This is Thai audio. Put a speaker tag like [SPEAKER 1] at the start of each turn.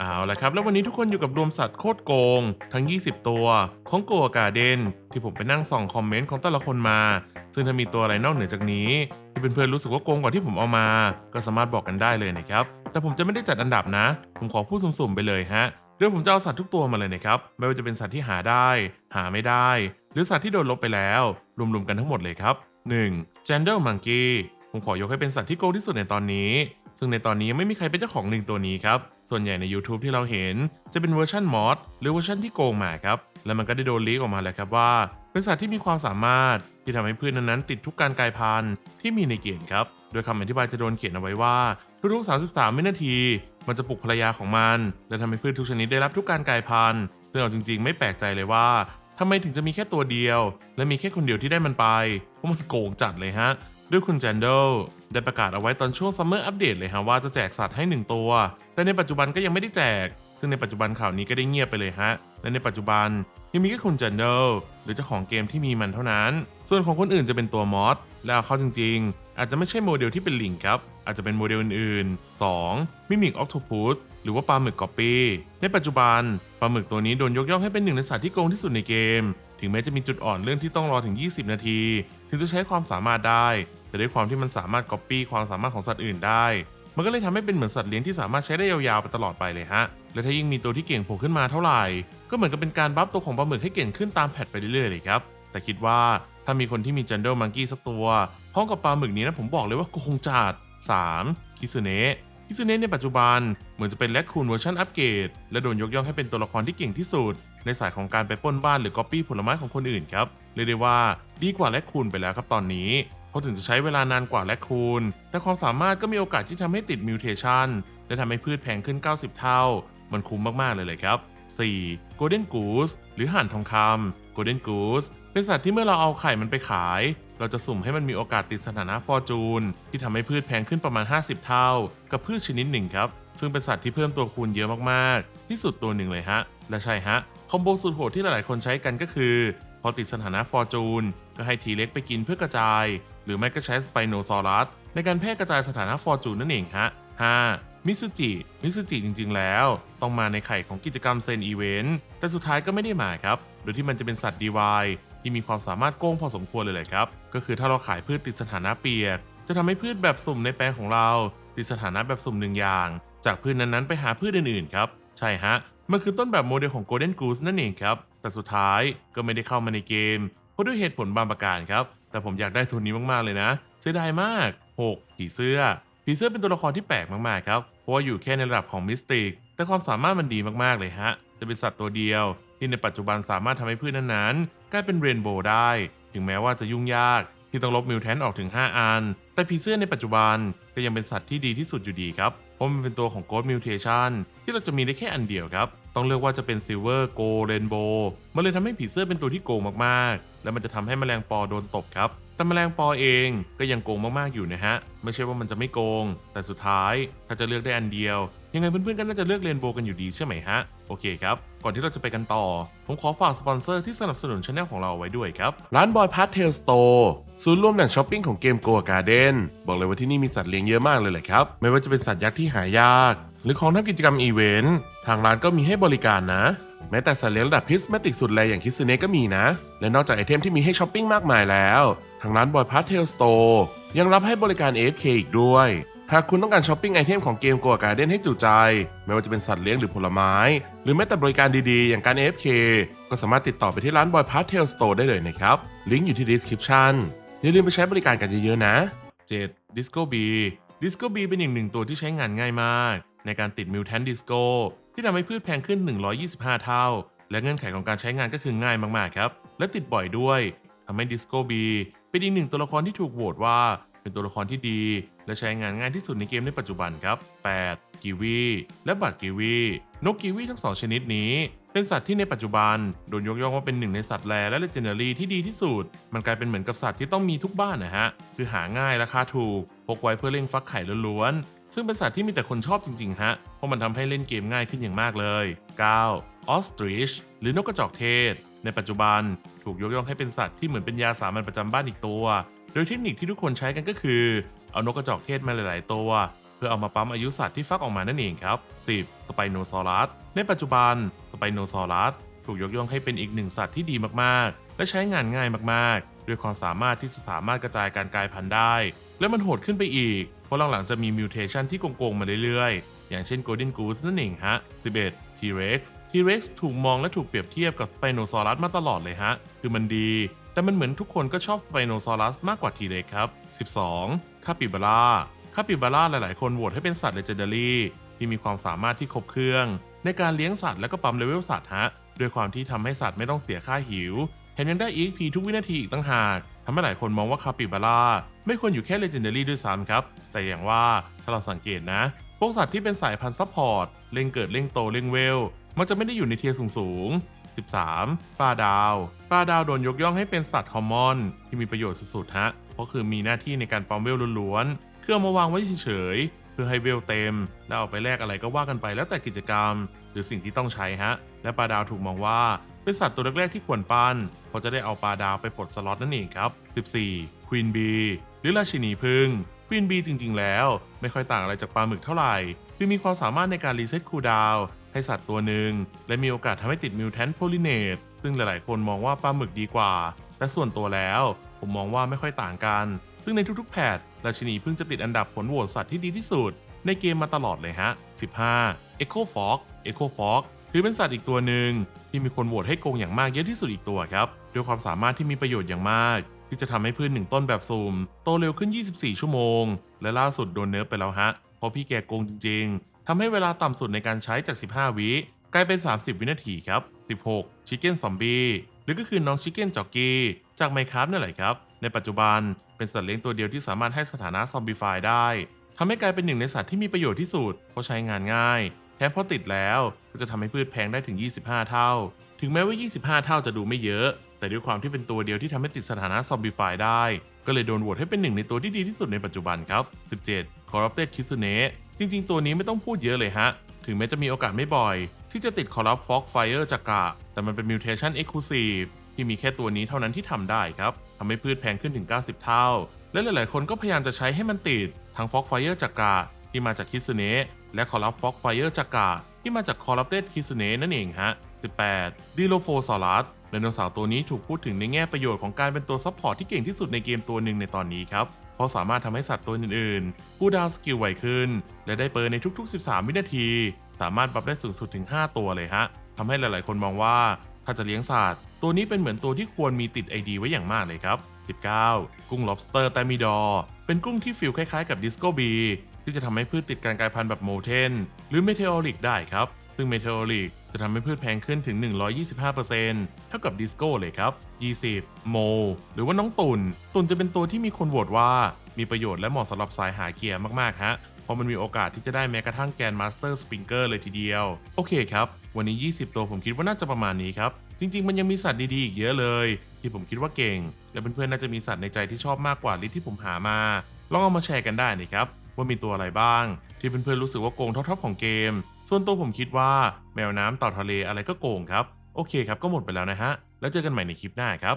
[SPEAKER 1] เอาละครับ แล้ววันนี้ทุกคนอยู่กับรวมสัตว์โคตรโกง ทั้ง 20 ตัว ของโกกาเดน ที่ผมไปนั่งส่องคอมเมนต์ของแต่ละคนมา ซึ่งถ้ามีตัวอะไรนอกเหนือจากนี้ ที่เพื่อนๆรู้สึกว่าโกงกว่าที่ผมเอามา ก็สามารถบอกกันได้เลยนะครับ แต่ผมจะไม่ได้จัดอันดับนะ ผมขอพูดสุ่มๆไปเลยฮะเดี๋ยวผมจะเอาสัตว์ทุกตัวมาเลยนะครับ ไม่ว่าจะเป็นสัตว์ที่หาได้ หาไม่ได้ หรือสัตว์ที่โดนลบไปแล้ว รวมๆกันทั้งหมดเลยครับ 1. g e n d e r Monkey ผมขอยกให้เป็นสัตว์ที่โกงที่สุดในตอนนี้ ซึ่งในตอนนี้ยังไม่มีใครเป็นเจ้าของลิงตัวนี้ครับ ส่วนใหญ่ใน YouTube ที่เราเห็นจะเป็นเวอร์ชันมอดหรือเวอร์ชันที่โกงมาครับ และมันก็ได้โดนลีกออกมาแล้วครับว่า เป็นสัตว์ที่มีความสามารถที่ทำให้พืชนั้นๆ ติดทุกการกลายพันธุ์ที่มีในเกมครับ โดยคำอธิบายจะโดนเขียนเอาไว้ว่าทุกๆ33วินาที มันจะปลุกภรรยาของมัน และทำให้พืชทุกชนิดได้รับทุกการกลายพันธุ์ซึ่งเอาจริง ๆ ไม่แปลกใจเลยว่าทำไมถึงจะมีแค่ตัวเดียว และมีแค่คนเดียวที่ได้มันไปเพราะมันโกงจัดเลยฮะ ด้วยคุณแจนโดได้ประกาศเอาไว้ตอนช่วงซัมเมอร์อัปเดตเลยฮะว่าจะแจกสัตว์ให้ 1 ตัว แต่ในปัจจุบันก็ยังไม่ได้แจก ซึ่งในปัจจุบันข่าวนี้ก็ได้เงียบไปเลยฮะ และในปัจจุบันยังมีแค่คุณแจนโดหรือเจ้าของเกมที่มีมันเท่านั้น ส่วนของคนอื่นจะเป็นตัวมอสและเอาเข้าจริงๆ อาจจะไม่ใช่โมเดลที่เป็นลิงครับ อาจจะเป็นโมเดลอื่นๆ 2. มิมิกออ t โ p พุสหรือว่าปลาหมึกก๊อปปี้ในปัจจุบันปลาหมึกตัวนี้โดนยกย่องให้เป็นหนึ่งในสัตว์ที่โกงที่สุดในเกม ถึงแม้จะมีจุดอ่อนเรื่องที่ต้องรอถึง 20 นาที ถึงจะใช้ความสามารถได้ แต่ด้วยความที่มันสามารถก๊อปปี้ความสามารถของสัตว์อื่นได้ มันก็เลยทำให้เป็นเหมือนสัตว์เลี้ยงที่สามารถใช้ได้ยาวๆไปตลอดไปเลยฮะ และถ้ายิ่งมีตัวที่เก่งโผล่ขึ้นมาเท่าไหร่ ก็เหมือนกับเป็นการบัฟตัวของปลาหมึกให้เก่งขึ้นตามแพทไปเรื่อยๆเลยครับ แต่คิดว่า ถ้ามีคนที่มี Jungle Monkey สักตัวพร้อมกับปลาหมึกนี้นะผมบอกเลยว่าคงจัด 3. คิซุเนะคิซุเนะในปัจจุบัน เหมือนจะเป็นแรคคูนเวอร์ชันอัปเกรดและโดนยกย่องให้เป็นตัวละครที่เก่งที่สุด ในสายของการไปปล้นบ้านหรือก๊อปปี้ผลไม้ของคนอื่นครับเรียกได้ว่าดีกว่าแรคคูนไปแล้วครับตอนนี้เพราถึงจะใช้เวลานานกว่าแรคคูนแต่ความสามารถก็มีโอกาสที่ทำให้ติดมิวเทชันและทำให้พืชแพงขึ้น 90 เท่า มันคุ้มมากๆเลยเลยครับ 4. Golden Goose หรือห่านทองคำ Golden Goose เป็นสัตว์ที่เมื่อเราเอาไข่มันไปขาย เราจะสุ่มให้มันมีโอกาสติดสถานะฟอร์จูน ที่ทำให้พืชแพงขึ้นประมาณ 50 เท่า กับพืชชนิดหนึ่งครับ ซึ่งเป็นสัตว์ที่เพิ่มตัวคูณเยอะมากๆ ที่สุดตัวหนึ่งเลยฮะ และใช่ฮะ คอมโบสุดโหดที่หลายๆคนใช้กันก็คือ พอติดสถานะฟอร์จูนก็ให้ทีเล็กไปกินเพื่อกระจาย หรือไม่ก็ใช้สไปโนซอรัสในการแพร่กระจายสถานะฟอร์จูนนั่นเองฮะ 5. มิสุจิ มิสุจิจริง ๆ แล้ว ต้องมาในไข่ของกิจกรรมเซนอีเวนต์ แต่สุดท้ายก็ไม่ได้มาครับ โดยที่มันจะเป็นสัตว์ DY ที่มีความสามารถโกงพอสมควรเลยแหละครับ ก็คือถ้าเราขายพืชติดสถานะเปียก จะทำให้พืชแบบสุ่มในแปลงของเรา ติดสถานะแบบสุ่มหนึ่งอย่าง จากพืชนั้นๆไปหาพืชอื่นๆครับ ใช่ฮะ มันคือต้นแบบโมเดลของ Golden Goose นั่นเองครับ แต่สุดท้ายก็ไม่ได้เข้ามาในเกม เพราะด้วยเหตุผลบางประการครับ แต่ผมอยากได้ตัวนี้มากๆเลยนะ เสียดายมาก 6. ผีเสื้อ ผีเสื้อเป็นตัวละครที่แปลกมากๆครับ เพราะว่าอยู่แค่ในระดับของมิสติก แต่ความสามารถมันดีมากๆเลยฮะ จะเป็นสัตว์ตัวเดียว ที่ในปัจจุบันสามารถทำให้พืชนั้นๆ กลายเป็นเรนโบว์ได้ ถึงแม้ว่าจะยุ่งยาก ที่ต้องลบมิวแทนออกถึง 5 อัน แต่ผีเสื้อในปัจจุบัน ก็ยังเป็นสัตว์ที่ดีที่สุดอยู่ดีครับ เพราะมันเป็นตัวของ Ghost Mutation ที่เราจะมีได้แค่อันเดียวครับ ต้องเลือกว่าจะเป็น Silver Gold Rainbow มันเลยทำให้ผีเสื้อเป็นตัวที่โกงมากๆ และมันจะทำให้แมลงปอโดนตบครับแต่แมลงปอเองก็ยังโกงมากๆอยู่นะฮะ ไม่ใช่ว่ามันจะไม่โกง แต่สุดท้ายถ้าจะเลือกได้อันเดียว ยังไงเพื่อนๆก็น่าจะเลือกเรนโบว์กันอยู่ดีใช่ไหมฮะ โอเคครับ ก่อนที่เราจะไปกันต่อ ผมขอฝากสปอนเซอร์ที่สนับสนุนช anel ของเราไว้ด้วยครับ ร้านบอยพาร์ทเทลสโตร์ศูนย์รวมแหล่งช้อปปิ้งของเกมโกะการ์เด้นบอกเลยว่าที่นี่มีสัตว์เลี้ยงเยอะมากเลยแหละครับ ไม่ว่าจะเป็นสัตว์ยักษ์ที่หายาก หรือของทำกิจกรรมอีเวนต์ทางร้านก็มีให้บริการนะ แม้แต่สัตว์เลี้ยงระดับพิสเมติกสุดแรงอย่างคิสเนก็มีนะ และนอกจากไอเทมที่มีให้ช้อปปิ้งมากมายแล้ว ทางร้านบอยพาร์ทเทลสโตร์ยังรับให้บริการ AFK อีกด้วยหากคุณต้องการช้อปปิ้งไอเทมของเกมโกะการ์เด้นให้จุใจ ไม่ว่าจะเป็นสัตว์เลี้ยงหรือผลไม้ หรือแม้แต่บริการดีๆ อย่างการ AFK ก็สามารถติดต่อไปที่ร้านบอยพาร์ทเทลสโตร์ได้เลยนะครับ ลิงก์อยู่ที่ description อย่าลืมไปใช้บริการกันเยอะๆนะ 7. Disco B Disco B เป็นอีกหนึ่งตัวที่ใช้งานง่ายมาก ในการติด Mutant Disco ที่ทำให้พืชแพงขึ้น 125 เท่า และเงื่อนไขของการใช้งานก็คือง่ายมากๆครับ และติดบ่อยด้วยทำให้ Disco B เป็นอีกหนึ่งตัวละครที่ถูกโหวตว่าเป็นตัวละครที่ดี และใช้งานง่ายที่สุดในเกมในปัจจุบันครับ 8. กิวี และบัตรกิวี นกกิวีทั้งสองชนิดนี้ เป็นสัตว์ที่ในปัจจุบันโดนยกย่องว่าเป็นหนึ่งในสัตว์แรและเลเจนดารีที่ดีที่สุด มันกลายเป็นเหมือนกับสัตว์ที่ต้องมีทุกบ้านนะฮะ คือหาง่ายราคาถูก พกไว้เพื่อเล่งฟักไข่ล้วนๆ ซึ่งเป็นสัตว์ที่มีแต่คนชอบจริงๆฮะ เพราะมันทำให้เล่นเกมง่ายขึ้นอย่างมากเลย 9. Ostrich หรือนกกระจอกเทศ ในปัจจุบันถูกยกย่องให้เป็นสัตว์ที่เหมือนเป็นยาสามัญประจำบ้านอีกตัว โดยเทคนิคที่ทุกคนใช้กันก็คือ เอานกกระจอกเทศมาหลาย ๆ ตัวเพื่อเอามาปั๊มอายุสัตว์ที่ฟักออกมานั่นเองครับ 10. สไปโนซอรัส ในปัจจุบัน ไปโนซอรัสถูกยกย่องให้เป็นอีกหนึ่งสัตว์ที่ดีมากๆ และใช้งานง่ายมากๆ ด้วยความสามารถที่จะสามารถกระจายการกลายพันธุ์ได้ และมันโหดขึ้นไปอีก เพราะหลังๆจะมีมิวเทชันที่โกงๆมาเรื่อยๆ อย่างเช่น Golden Goose นั่นเองฮะ 11. T-Rex T-Rex ถูกมองและถูกเปรียบเทียบกับ Spinosaurus มาตลอดเลยฮะ คือมันดี แต่มันเหมือนทุกคนก็ชอบ Spinosaurus มากกว่า T-Rex ครับ 12. คาปิบาร่าคาปิบาร่าหลายๆ คนโหวตให้เป็นสัตว์ Legendary ที่มีความสามารถที่ครบเครื่อง ในการเลี้ยงสัตว์และก็ปั๊มเลเวลสัตว์ฮะด้วยความที่ทำให้สัตว์ไม่ต้องเสียค่าหิวแถมยังได้ EXP ทุกวินาทีอีกตั้งหากทำให้หลายคนมองว่าคาปิบาร่าไม่ควรอยู่แค่ Legendary ด้วยซ้ำครับ แต่อย่างว่าถ้าเราสังเกตนะ พวกสัตว์ที่เป็นสายพันธุ์ซัพพอร์ตเร่งเกิดเร่งโตเร่งเวล มันจะไม่ได้อยู่ในเทียร์สูงๆ 13. ปลาดาวปลาดาวโดนยกย่องให้เป็นสัตว์คอมมอน ที่มีประโยชน์สุดๆฮะ เพราะคือมีหน้าที่ในการปั๊มเวลล้วนๆ เคือเอมาวางไว้เฉย พื่อให้เวลเต็มแล้วเอาไปแลกอะไรก็ว่ากันไปแล้วแต่กิจกรรม หรือสิ่งที่ต้องใช้ฮะ และปลาดาวถูกมองว่า เป็นสัตว์ตัวแรกๆที่ควรปั้นเพราะจะได้เอาปลาดาวไปปลดสล็อตนั่นเองครับ 14. ควีนบีหรือราชินีพึ่งควีนบีจริงๆ แล้ว ไม่ค่อยต่างอะไรจากปลาหมึกเท่าไหร่ คือมีความสามารถในการรีเซ็ตคูลดาวให้สัตว์ตัวหนึ่งและมีโอกาสทำให้ติดมิวแทนโพลิเนตซึ่งหลายๆ คนมองว่าปลาหมึกดีกว่า แต่ส่วนตัวแล้ว ผมมองว่าไม่ค่อยต่างกัน ซึ่งในทุกๆ แพท ราชินีเพิ่งจะติดอันดับผลโหวตสัตว์ที่ดีที่สุด ในเกมมาตลอดเลยฮะ 15 Echo Fox Echo Fox ถือเป็นสัตว์อีกตัวหนึ่งที่มีคนโหวตให้โกงอย่างมากเยอะที่สุดอีกตัวครับด้วยความสามารถที่มีประโยชน์อย่างมาก ที่จะทำให้พืชหนึ่งต้นแบบซูมโตเร็วขึ้น 24 ชั่วโมง และล่าสุดโดนเนิร์ฟไปแล้วฮะเพราะพี่แกโกงจริง ๆทำให้เวลาต่ำสุดในการใช้จาก 15 วิกลายเป็น 30 วินาทีครับ 16 Chicken Zombie หรือก็คือน้องชิคเก้นจ็อกกี้จากไมครับนั่นแหละครับ ในปัจจุบัน เป็นสัตว์เลี้ยงตัวเดียวที่สามารถให้สถานะซอมบี้ไฟได้ทำให้กลายเป็นหนึ่งในสัตว์ที่มีประโยชน์ที่สุดเพราะใช้งานง่ายแถมพอติดแล้วก็จะทำให้พืชแพงได้ถึง 25 เท่า ถึงแม้ว่า 25 เท่าจะดูไม่เยอะ แต่ด้วยความที่เป็นตัวเดียวที่ทำให้ติดสถานะซอมบี้ไฟได้ ก็เลยโดนโหวตให้เป็นหนึ่งในตัวที่ดีที่สุดในปัจจุบันครับ 17 Corrupted Kitsune จริง ๆ ตัวนี้ไม่ต้องพูดเยอะเลยฮะ ถึงแม้จะมีโอกาสไม่บ่อย ที่จะติด Corrupt Fox Fire จากกะ แต่มันเป็น Mutation Exclusive ที่มีแค่ตัวนี้เท่านั้นที่ทำได้ครับทำให้พืชแพงขึ้นถึง 90 เท่า และหลายๆ คนก็พยายามจะใช้ให้มันติด ทั้ง Fox Fire จากกะที่มาจากคิสเนะและ Corrupt Fox Fire จากกะที่มาจาก Corrupted Kitsune นั่นเองฮะ 18 Dilophosaurus ไดโนเสาร์ตัวนี้ถูกพูดถึงในแง่ประโยชน์ของการเป็นตัวซัพพอร์ตที่เก่งที่สุดในเกมตัวหนึ่งในตอนนี้ครับ เพราะสามารถทำให้สัตว์ตัวอื่นๆผู้ดาวสกิลไวขึ้น และได้เปิดในทุก ๆ 13 วินาที สามารถบัฟได้สูงสุดถึง 5 ตัวเลยฮะทำให้หลายๆ คนมองว่า ถ้าจะเลี้ยงสัตว์ตัวนี้เป็นเหมือนตัวที่ควรมีติด ID ไว้อย่างมากเลยครับ 19 กุ้ง lobster แตมิดอเป็นกุ้งที่ฟิลคล้ายๆกับดิสโกบีที่จะทำให้พืชติดการกลายพันธุ์แบบโมเทนหรือเมเทอริกได้ครับ ซึ่งเมเทอริกจะทำให้พืชแพงขึ้นถึง 125%เท่ากับดิสโก้เลยครับ 20 โม หรือว่าน้องตุน ตุนจะเป็นตัวที่มีคนโหวตว่ามีประโยชน์และเหมาะสำหรับสายหาเกียร์มากๆฮะ เพราะมันมีโอกาสที่จะได้แม้กระทั่งแกนมาสเตอร์สปริงเกอร์เลยทีเดียว โอเคครับ วันนี้ 20 ตัวผมคิดว่าน่าจะประมาณนี้ครับ จริง ๆ มันยังมีสัตว์ดีๆอีกเยอะเลย ที่ผมคิดว่าเก่ง และเพื่อนๆน่าจะมีสัตว์ในใจที่ชอบมากกว่าลิที่ผมหามา ลองเอามาแชร์กันได้นะครับว่ามีตัวอะไรบ้าง ที่เพื่อนๆรู้สึกว่าโกงท็อปๆของเกม ส่วนตัวผมคิดว่าแมวน้ำเต่าทะเลอะไรก็โกงครับ โอเคครับก็หมดไปแล้วนะฮะ แล้วเจอกันใหม่ในคลิปหน้าครับ